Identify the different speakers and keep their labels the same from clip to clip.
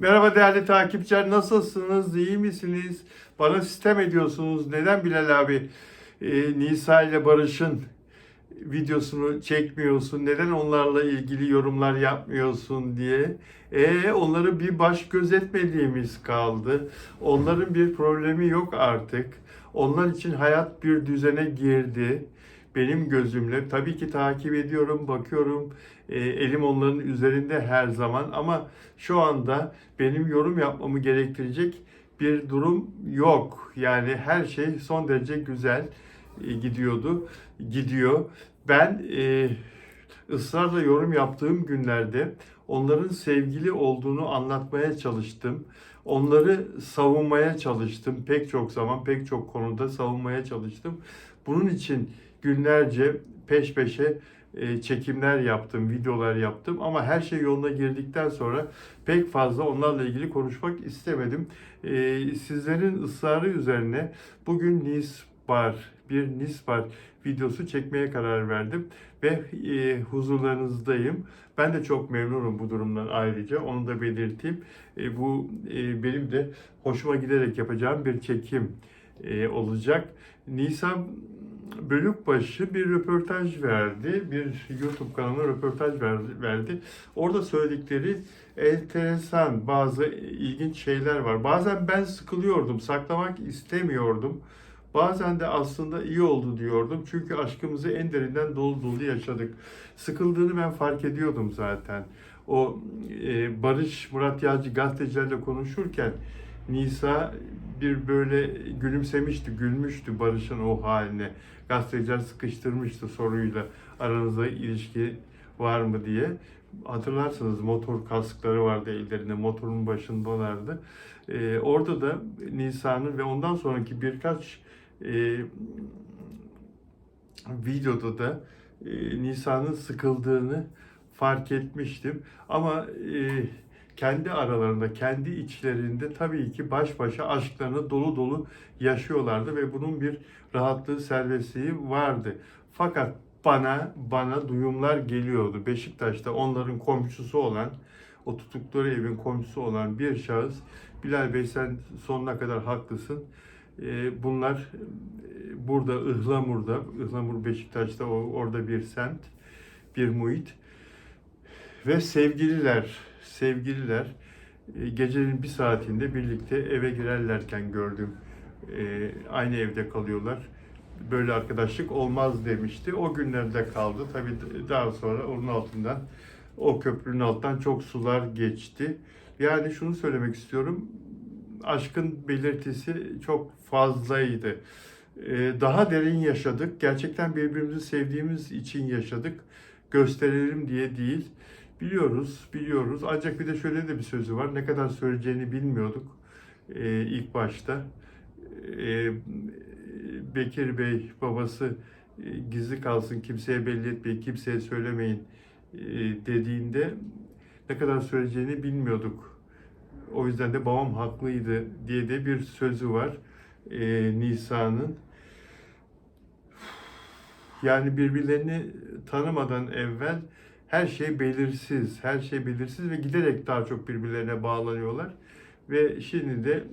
Speaker 1: Merhaba değerli takipçiler nasılsınız? İyi misiniz? Bana sistem ediyorsunuz. Neden Bilal abi e, Nisa ile Barış'ın videosunu çekmiyorsun? Neden onlarla ilgili yorumlar yapmıyorsun diye. E onları bir baş gözetmediğimiz kaldı. Onların bir problemi yok artık. Onlar için hayat bir düzene girdi. Benim gözümle tabii ki takip ediyorum, bakıyorum. E, elim onların üzerinde her zaman ama şu anda benim yorum yapmamı gerektirecek bir durum yok. Yani her şey son derece güzel e, gidiyordu, gidiyor. Ben e, ısrarla yorum yaptığım günlerde onların sevgili olduğunu anlatmaya çalıştım. Onları savunmaya çalıştım. Pek çok zaman, pek çok konuda savunmaya çalıştım. Bunun için günlerce peş peşe e, çekimler yaptım, videolar yaptım ama her şey yoluna girdikten sonra pek fazla onlarla ilgili konuşmak istemedim. E, Sizlerin ısrarı üzerine bugün Nis Bar, bir Nis Bar videosu çekmeye karar verdim ve e, huzurlarınızdayım. Ben de çok memnunum bu durumdan ayrıca onu da belirteyim. E, bu e, benim de hoşuma giderek yapacağım bir çekim e, olacak. Nisan Bölükbaşı bir röportaj verdi. Bir YouTube kanalına röportaj verdi. Orada söyledikleri enteresan bazı ilginç şeyler var. Bazen ben sıkılıyordum, saklamak istemiyordum. Bazen de aslında iyi oldu diyordum. Çünkü aşkımızı en derinden dolu dolu yaşadık. Sıkıldığını ben fark ediyordum zaten. O e, Barış Murat Yağcı gazetecilerle konuşurken Nisa bir böyle gülümsemişti, gülmüştü Barış'ın o haline. Gazeteciler sıkıştırmıştı soruyla aranızda ilişki var mı diye. Hatırlarsınız motor kaskları vardı ellerinde, motorun başındalardı. Ee, orada da Nisa'nın ve ondan sonraki birkaç e, videoda da e, Nisa'nın sıkıldığını fark etmiştim. Ama e, kendi aralarında, kendi içlerinde tabii ki baş başa aşklarını dolu dolu yaşıyorlardı ve bunun bir rahatlığı, serbestliği vardı. Fakat bana bana duyumlar geliyordu. Beşiktaş'ta onların komşusu olan, o tuttukları evin komşusu olan bir şahıs, Bilal Bey sen sonuna kadar haklısın. Ee, Bunlar e, burada Ihlamur'da, Ihlamur Beşiktaş'ta orada bir semt, bir muhit ve sevgililer, sevgililer e, gecenin bir saatinde birlikte eve girerlerken gördüm. E, aynı evde kalıyorlar. Böyle arkadaşlık olmaz demişti. O günlerde kaldı. Tabii daha sonra onun altından, o köprünün altından çok sular geçti. Yani şunu söylemek istiyorum. Aşkın belirtisi çok fazlaydı. E, Daha derin yaşadık. Gerçekten birbirimizi sevdiğimiz için yaşadık. Gösterelim diye değil. Biliyoruz, biliyoruz. Ancak bir de şöyle de bir sözü var. Ne kadar söyleyeceğini bilmiyorduk e, ilk başta. E, Bekir Bey babası e, gizli kalsın, kimseye belli etmeyin, kimseye söylemeyin dediğinde ne kadar söyleyeceğini bilmiyorduk. O yüzden de babam haklıydı diye de bir sözü var e, Nisa'nın. Yani birbirlerini tanımadan evvel her şey belirsiz, her şey belirsiz ve giderek daha çok birbirlerine bağlanıyorlar. Ve şimdi de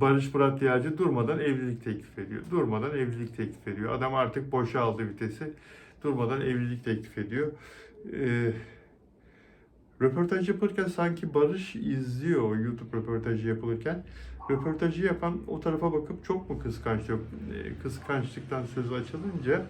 Speaker 1: Barış Murat Yağcı durmadan evlilik teklif ediyor. Durmadan evlilik teklif ediyor. Adam artık boşaldı vitesi. Durmadan evlilik teklif ediyor. Ee, röportaj yaparken sanki Barış izliyor YouTube röportajı yapılırken. Röportajı yapan o tarafa bakıp çok mu kıskanç yok? Ee, kıskançlıktan söz açılınca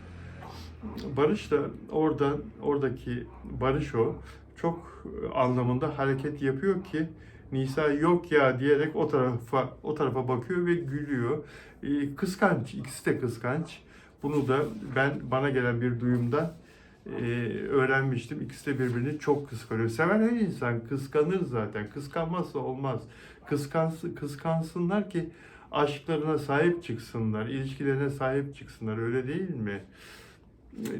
Speaker 1: Barış da oradan oradaki Barış o çok anlamında hareket yapıyor ki Nisa yok ya diyerek o tarafa o tarafa bakıyor ve gülüyor. Ee, kıskanç, ikisi de kıskanç. Bunu da ben bana gelen bir duyumdan e, öğrenmiştim. İkisi de birbirini çok kıskanıyor. Seven her insan kıskanır zaten. Kıskanmazsa olmaz. Kıskansın, kıskansınlar ki aşklarına sahip çıksınlar, ilişkilerine sahip çıksınlar. Öyle değil mi?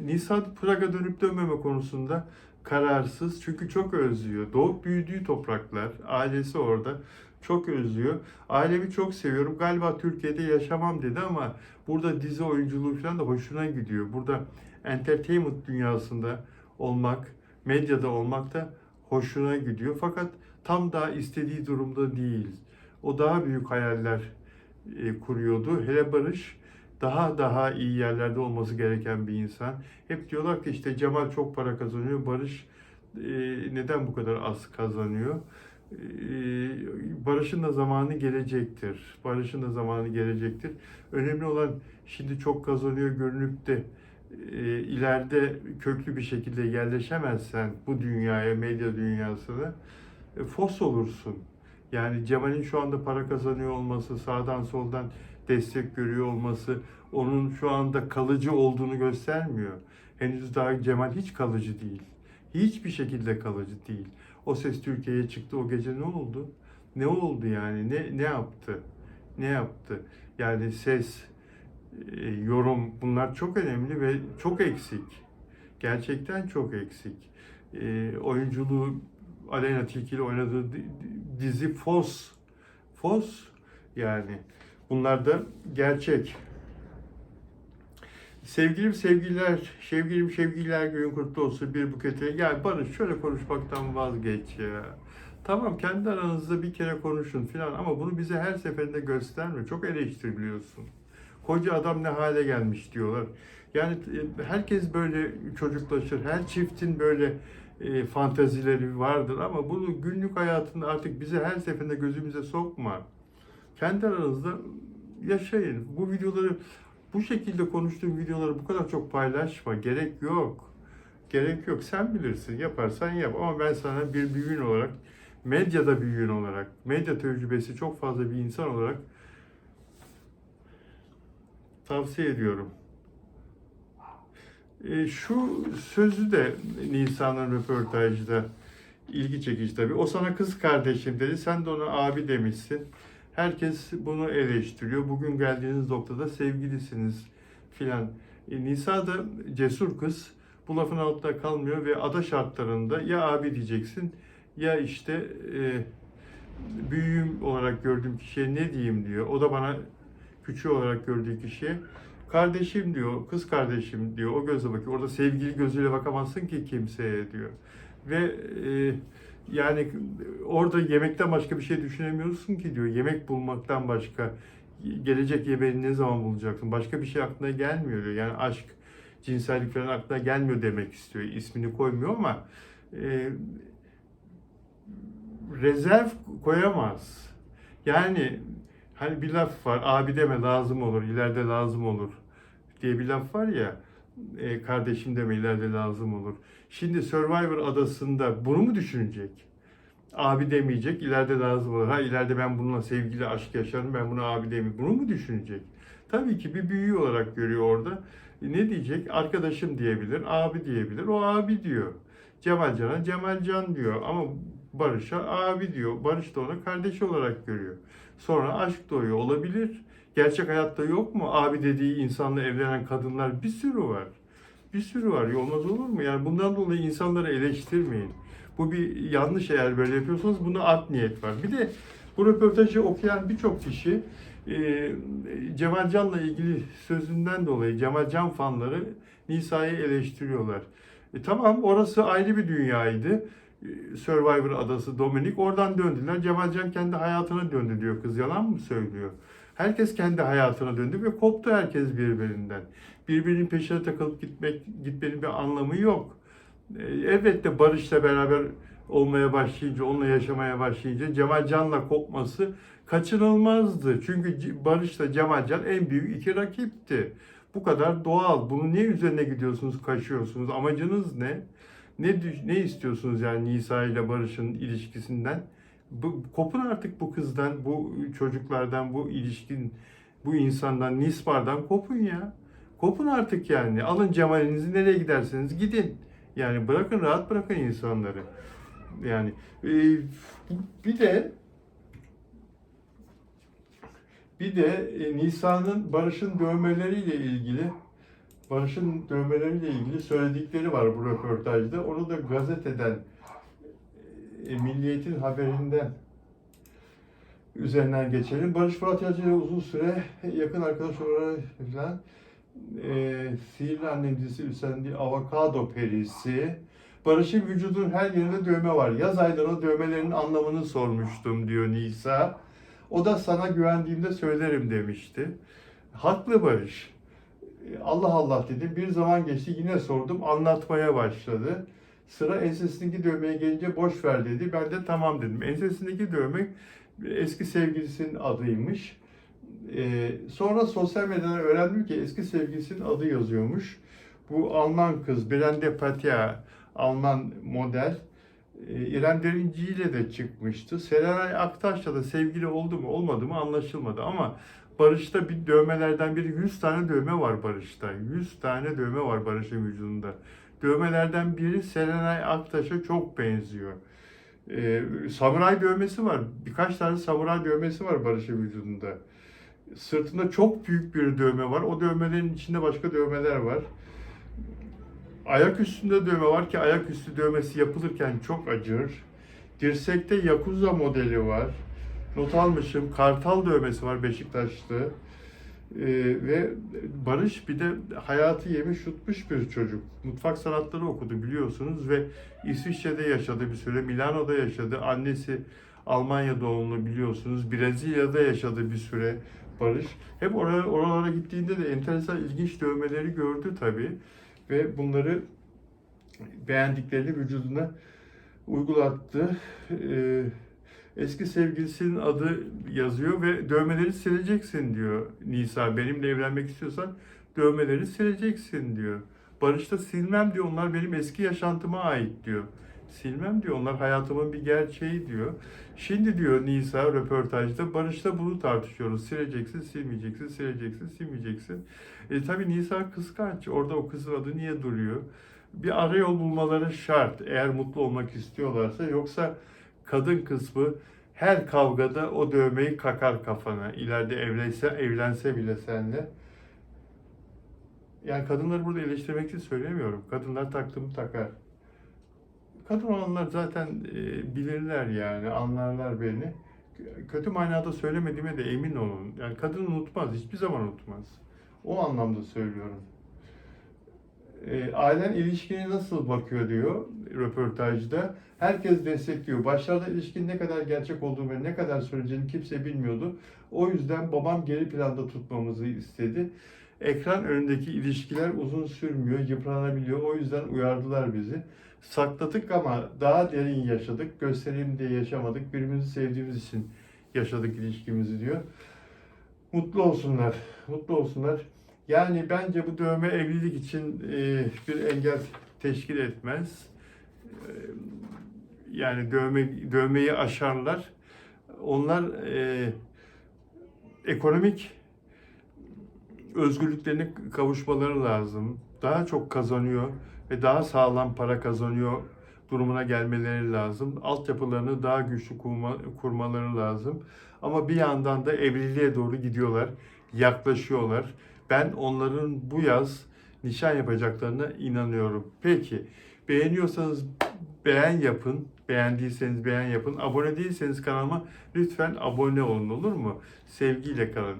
Speaker 1: Nisan Praga dönüp dönmeme konusunda kararsız çünkü çok özlüyor. Doğup büyüdüğü topraklar, ailesi orada çok özlüyor. Ailemi çok seviyorum. Galiba Türkiye'de yaşamam dedi ama burada dizi oyunculuğu falan da hoşuna gidiyor. Burada entertainment dünyasında olmak, medyada olmak da hoşuna gidiyor. Fakat tam da istediği durumda değil. O daha büyük hayaller e, kuruyordu. Hele Barış daha daha iyi yerlerde olması gereken bir insan. Hep diyorlar ki işte Cemal çok para kazanıyor, Barış e, neden bu kadar az kazanıyor? E, Barış'ın da zamanı gelecektir. Barış'ın da zamanı gelecektir. Önemli olan şimdi çok kazanıyor görünüp de e, ileride köklü bir şekilde yerleşemezsen bu dünyaya, medya dünyasına e, fos olursun. Yani Cemal'in şu anda para kazanıyor olması, sağdan soldan destek görüyor olması onun şu anda kalıcı olduğunu göstermiyor. Henüz daha Cemal hiç kalıcı değil. Hiçbir şekilde kalıcı değil. O ses Türkiye'ye çıktı o gece ne oldu? Ne oldu yani? Ne ne yaptı? Ne yaptı? Yani ses, yorum bunlar çok önemli ve çok eksik. Gerçekten çok eksik. E, oyunculuğu Aleyna Tilki ile oynadığı di- di- dizi Fos. Fos yani. Bunlar da gerçek. Sevgilim sevgililer, sevgilim sevgililer günün kutlu olsun bir bukete. Ya Barış şöyle konuşmaktan vazgeç ya. Tamam kendi aranızda bir kere konuşun filan ama bunu bize her seferinde gösterme. Çok eleştiriliyorsun. Koca adam ne hale gelmiş diyorlar. Yani e, herkes böyle çocuklaşır. Her çiftin böyle e, fantazileri vardır ama bunu günlük hayatında artık bize her seferinde gözümüze sokma. Kendi aranızda yaşayın. Bu videoları bu şekilde konuştuğum videoları bu kadar çok paylaşma. Gerek yok. Gerek yok. Sen bilirsin. Yaparsan yap. Ama ben sana bir büyüğün olarak, medyada büyüğün olarak, medya tecrübesi çok fazla bir insan olarak tavsiye ediyorum. E, şu sözü de Nisan'ın röportajda ilgi çekici tabii. O sana kız kardeşim dedi. Sen de ona abi demişsin. Herkes bunu eleştiriyor. Bugün geldiğiniz noktada sevgilisiniz filan. E, Nisa da cesur kız. Bu lafın altında kalmıyor ve ada şartlarında ya abi diyeceksin ya işte e, büyüğüm olarak gördüğüm kişiye ne diyeyim diyor. O da bana küçüğü olarak gördüğü kişiye kardeşim diyor, kız kardeşim diyor. O gözle bakıyor. Orada sevgili gözüyle bakamazsın ki kimseye diyor. Ve e, yani orada yemekten başka bir şey düşünemiyorsun ki diyor. Yemek bulmaktan başka gelecek yemeğini ne zaman bulacaksın? Başka bir şey aklına gelmiyor diyor. Yani aşk, cinsellik falan aklına gelmiyor demek istiyor. İsmini koymuyor ama e, rezerv koyamaz. Yani hani bir laf var, abi deme lazım olur, ileride lazım olur diye bir laf var ya, e, kardeşim deme ileride lazım olur. Şimdi Survivor adasında bunu mu düşünecek? Abi demeyecek, ileride lazım olur. Ha ileride ben bununla sevgili aşk yaşarım, ben buna abi demeyeyim. Bunu mu düşünecek? Tabii ki bir büyüğü olarak görüyor orada. E, ne diyecek? Arkadaşım diyebilir, abi diyebilir. O abi diyor. Cemal Can'a Cemal Can diyor ama Barış'a abi diyor. Barış da onu kardeş olarak görüyor. Sonra aşk doğuyor. Olabilir. Gerçek hayatta yok mu? Abi dediği insanla evlenen kadınlar bir sürü var. Bir sürü var. Olmaz olur mu? Yani bundan dolayı insanları eleştirmeyin. Bu bir yanlış eğer böyle yapıyorsanız bunda art niyet var. Bir de bu röportajı okuyan birçok kişi e, Cemal Can'la ilgili sözünden dolayı Cemal Can fanları Nisa'yı eleştiriyorlar. E, tamam orası ayrı bir dünyaydı. E, Survivor adası Dominik. Oradan döndüler. Cemal Can kendi hayatına döndü diyor kız. Yalan mı söylüyor? Herkes kendi hayatına döndü ve koptu herkes birbirinden. Birbirinin peşine takılıp gitmek gitmenin bir anlamı yok. Elbette Barış'la beraber olmaya başlayınca, onunla yaşamaya başlayınca Cemal Can'la kopması kaçınılmazdı. Çünkü Barış'la Cemal Can en büyük iki rakipti. Bu kadar doğal. Bunu niye üzerine gidiyorsunuz, kaçıyorsunuz? Amacınız ne? Ne ne istiyorsunuz yani Nisa ile Barış'ın ilişkisinden? Bu, kopun artık bu kızdan, bu çocuklardan, bu ilişkin, bu insandan, Nispar'dan kopun ya. Kopun artık yani. Alın Cemal'inizi nereye giderseniz gidin. Yani bırakın, rahat bırakın insanları. Yani e, bir de bir de e, Nisa'nın Barış'ın dövmeleriyle ilgili Barış'ın dövmeleriyle ilgili söyledikleri var bu röportajda. Onu da gazeteden e, Milliyet'in haberinden üzerinden geçelim. Barış Fırat Yalçın ile uzun süre yakın arkadaş olarak falan e, Sihirli Annem dizisi üstlendiği Avokado Perisi Barış'ın vücudun her yerinde dövme var. Yaz aylarında dövmelerin anlamını sormuştum diyor Nisa. O da sana güvendiğimde söylerim demişti. Haklı Barış. Allah Allah dedim. Bir zaman geçti yine sordum. Anlatmaya başladı. Sıra ensesindeki dövmeye gelince boş ver dedi. Ben de tamam dedim. Ensesindeki dövme eski sevgilisinin adıymış. Ee, sonra sosyal medyadan öğrendim ki eski sevgilisinin adı yazıyormuş. Bu Alman kız Brande Patia, Alman model. Ee, İrem Derinci ile de çıkmıştı. Serenay Aktaş'la da sevgili oldu mu olmadı mı anlaşılmadı ama Barış'ta bir dövmelerden biri 100 tane dövme var Barış'ta. 100 tane dövme var Barış'ın vücudunda. Dövmelerden biri Serenay Aktaş'a çok benziyor. Ee, samuray dövmesi var. Birkaç tane samuray dövmesi var Barış'ın vücudunda. Sırtında çok büyük bir dövme var. O dövmelerin içinde başka dövmeler var. Ayak üstünde dövme var ki ayak üstü dövmesi yapılırken çok acır. Dirsekte Yakuza modeli var. Not almışım. Kartal dövmesi var Beşiktaş'ta. Ee, ve Barış bir de hayatı yemiş yutmuş bir çocuk. Mutfak sanatları okudu biliyorsunuz ve İsviçre'de yaşadı bir süre. Milano'da yaşadı. Annesi Almanya doğumlu biliyorsunuz. Brezilya'da yaşadı bir süre Barış. Hep oralara, oralara gittiğinde de enteresan ilginç dövmeleri gördü tabii. Ve bunları beğendiklerini vücuduna uygulattı. Ee, eski sevgilisinin adı yazıyor ve dövmeleri sileceksin diyor Nisa. Benimle evlenmek istiyorsan dövmeleri sileceksin diyor. Barış da silmem diyor. Onlar benim eski yaşantıma ait diyor. Silmem diyor. Onlar hayatımın bir gerçeği diyor. Şimdi diyor Nisa röportajda Barış'la bunu tartışıyoruz. Sileceksin, silmeyeceksin, sileceksin, silmeyeceksin. E tabi Nisa kıskanç. Orada o kızın adı niye duruyor? Bir arayol bulmaları şart. Eğer mutlu olmak istiyorlarsa. Yoksa kadın kısmı her kavgada o dövmeyi kakar kafana. İleride evlense, evlense bile seninle. Yani kadınları burada eleştirmek için söylemiyorum. Kadınlar taktığımı takar. Kadın olanlar zaten e, bilirler yani, anlarlar beni. Kötü manada söylemediğime de emin olun. Yani kadın unutmaz, hiçbir zaman unutmaz. O anlamda söylüyorum. E, ailen ilişkine nasıl bakıyor diyor röportajda. Herkes destekliyor. Başlarda ilişkinin ne kadar gerçek olduğunu ve ne kadar süreceğini kimse bilmiyordu. O yüzden babam geri planda tutmamızı istedi. Ekran önündeki ilişkiler uzun sürmüyor, yıpranabiliyor. O yüzden uyardılar bizi. Sakladık ama daha derin yaşadık. Göstereyim diye yaşamadık. Birbirimizi sevdiğimiz için yaşadık ilişkimizi diyor. Mutlu olsunlar. Mutlu olsunlar. Yani bence bu dövme evlilik için e, bir engel teşkil etmez. E, yani dövme dövmeyi aşarlar. Onlar e, ekonomik özgürlüklerine kavuşmaları lazım. Daha çok kazanıyor ve daha sağlam para kazanıyor durumuna gelmeleri lazım. Altyapılarını daha güçlü kurma, kurmaları lazım. Ama bir yandan da evliliğe doğru gidiyorlar, yaklaşıyorlar. Ben onların bu yaz nişan yapacaklarına inanıyorum. Peki, beğeniyorsanız beğen yapın. Beğendiyseniz beğen yapın. Abone değilseniz kanalıma lütfen abone olun olur mu? Sevgiyle kalın.